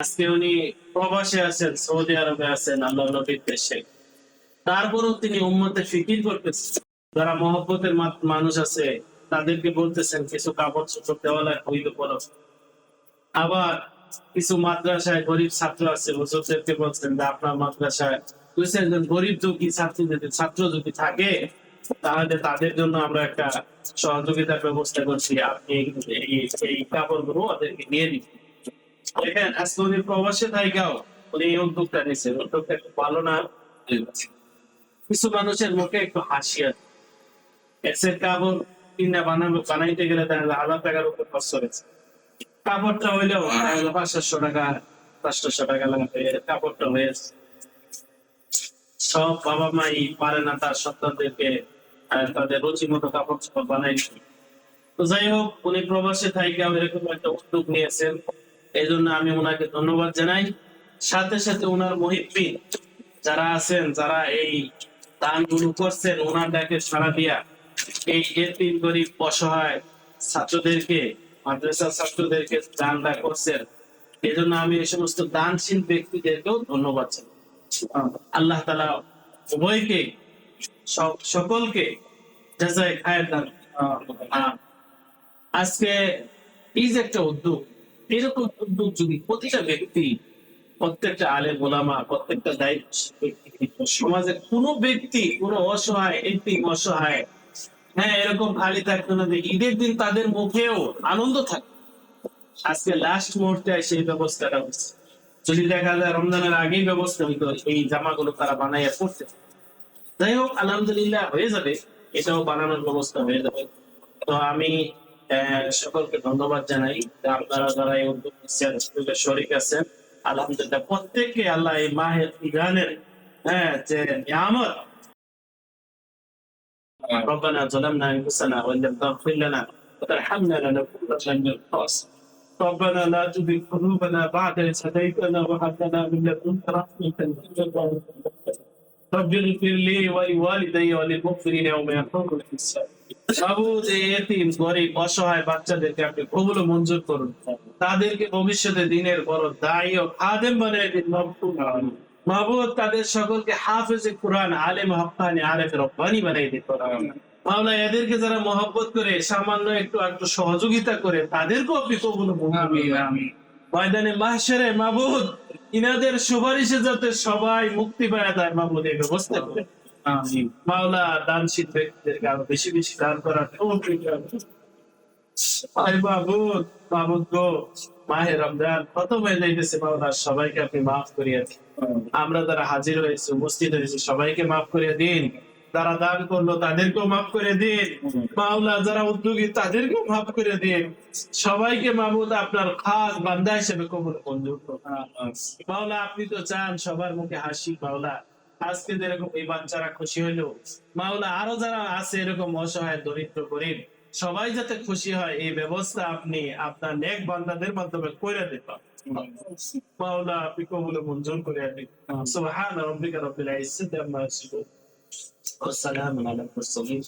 আজকে উনি প্রবাসে আছেন, সৌদি আরবে আছেন, আল্লাহ নবীর দেশে। তারপরেও তিনি উম্মতে ফিকির করতেছেন। যারা মহব্বতের মানুষ আছে, তাদেরকে বলতেছেন, কিছু কাপড় চোপড় দেওয়ালা হইল পড়ো আবার কিছু মাদ্রাসায় গরিব ছাত্র আছে, হুজুরদেরকে বলছেন যে, আপনার মাদ্রাসায় বুঝছেন গরিব যদি ছাত্র যদি ছাত্র যদি থাকে, তাহলে তাদের জন্য আমরা একটা সহযোগিতার ব্যবস্থা করছি। আপনি এই- কাপড়গুলো ওদেরকে নিয়ে দিন। দেখেন আজকে উনি প্রবাসে থাইকাও উনি এই উদ্যোগটা নিয়েছেন। একটু ভালো না কিছু মানুষের মুখে একটু হাসি আছে। এসের কিনা বানাবো বানাইতে গেলে হাজার টাকার উপর খরচ কাপড়টা হইলেও টাকা, পাঁচশো টাকা লাগবে কাপড়টা হয়েছে সব বাবা মাই পারে না তার সন্তানদেরকে তাদের রুচি মতো কাপড় চোপড় বানাই তো যাই হোক, উনি প্রবাসে থাইকে এরকম একটা উদ্যোগ নিয়েছেন। এই জন্য আমি ওনাকে ধন্যবাদ জানাই। সাথে সাথে ওনার মহিব্বিন যারা আছেন, যারা এই দানগুলো করছেন ওনার ডাকে সারা দিয়া এই এতিম গরিব অসহায় ছাত্রদেরকে, মাদ্রাসা ছাত্রদেরকে দানটা করছেন। এই জন্য আমি এই সমস্ত দানশীল ব্যক্তিদেরকেও ধন্যবাদ জানাই। আল্লাহ তালা উভয়কে সকলকে যাচাই খায়ের দান আজকে যে একটা উদ্যোগ। এরকম উদ্যোগ যদি প্রতিটা ব্যক্তি, প্রত্যেকটা আলে গোলামা প্রত্যেকটা দায়িত্ব সমাজের কোন ব্যক্তি কোন অসহায়, একটি অসহায় হ্যাঁ এরকম খালি থাকতো না যে ঈদের দিন তাদের মুখেও আনন্দ থাকে আজকে লাস্ট মুহূর্তে সেই ব্যবস্থাটা হচ্ছে। যদি দেখা যায় রমজানের আগেই ব্যবস্থা হইতো, এই জামাগুলো তারা বানাইয়া পড়তে যাই হোক, আলহামদুলিল্লাহ হয়ে যাবে। এটাও বানানোর ব্যবস্থা হয়ে যাবে। তো আমি সকলকে ধন্যবাদ জানাই যে আপনারা যারা এই উদ্যোগ নিচ্ছেন উদ্যোগে শরিক আছেন আলহামদুলিল্লাহ প্রত্যেককে আল্লাহ এই মাহের ইরানের হ্যাঁ যে নিয়ামত ربنا ظلمنا انفسنا وان لم تغفر لنا وترحمنا لنكونن من الخاسرين ربنا لا تزغ قلوبنا بعد إذ هديتنا وهب لنا من لدنك رحمة إنك أنت الوهاب. رب اغفر لي ولوالدي وللمغفرين يوم يقوم الحساب এই এতিম গরিব অসহায় বাচ্চাদেরকে আপনি কবুল মঞ্জুর করুন। তাদেরকে ভবিষ্যতে দিনের বড় দায়ী ও খাদেম বানিয়ে দিন মাহবুদ তাদের সকলকে হাফেজে কোরআন আলেম আরেফ রব্বানি বানিয়ে দিন। মাওলা এদেরকে যারা মহব্বত করে সামান্য একটু একটু সহযোগিতা করে তাদেরকেও আপনি কবুল। ময়দানে মাহশারে মাবুদ ইনাদের সুপারিশে যাতে সবাই মুক্তি পায় তার মাবুদ এই ব্যবস্থা করে। মাওলা বেশি বেশি দান করার গো, মাহে রমজান যাইতেছে মাওলা, সবাইকে আপনি মাফ করিয়া দিন। আমরা যারা হাজির হয়েছি, উপস্থিত হয়েছি, সবাইকে মাফ করে দিন। যারা দান করল, তাদেরকেও মাফ করে দিন। মাওলা, যারা উদ্যোগী, তাদেরকেও মাফ করে দিন। সবাইকে মাহমুদ আপনার খাস বান্দা হিসেবে কবুল করুন। মাওলা, আপনি তো চান সবার মুখে হাসি, মাওলা। আজকে যেরকম এই বাচ্চারা খুশি হইল। মাওলা, আরও যারা আছে এরকম অসহায়, দরিদ্র, গরিব, সবাই যাতে খুশি হয়, এই ব্যবস্থা আপনি আপনার নেক বান্দাদের মাধ্যমে করে দেবা মাওলা, আপনি কবুলে মঞ্জুর করে আপনি সুবহান রব্বিকা রব্বিল ইজ্জাতি আম্মা ইয়াসিফুন। ওয়া সালামুন মুরসালিন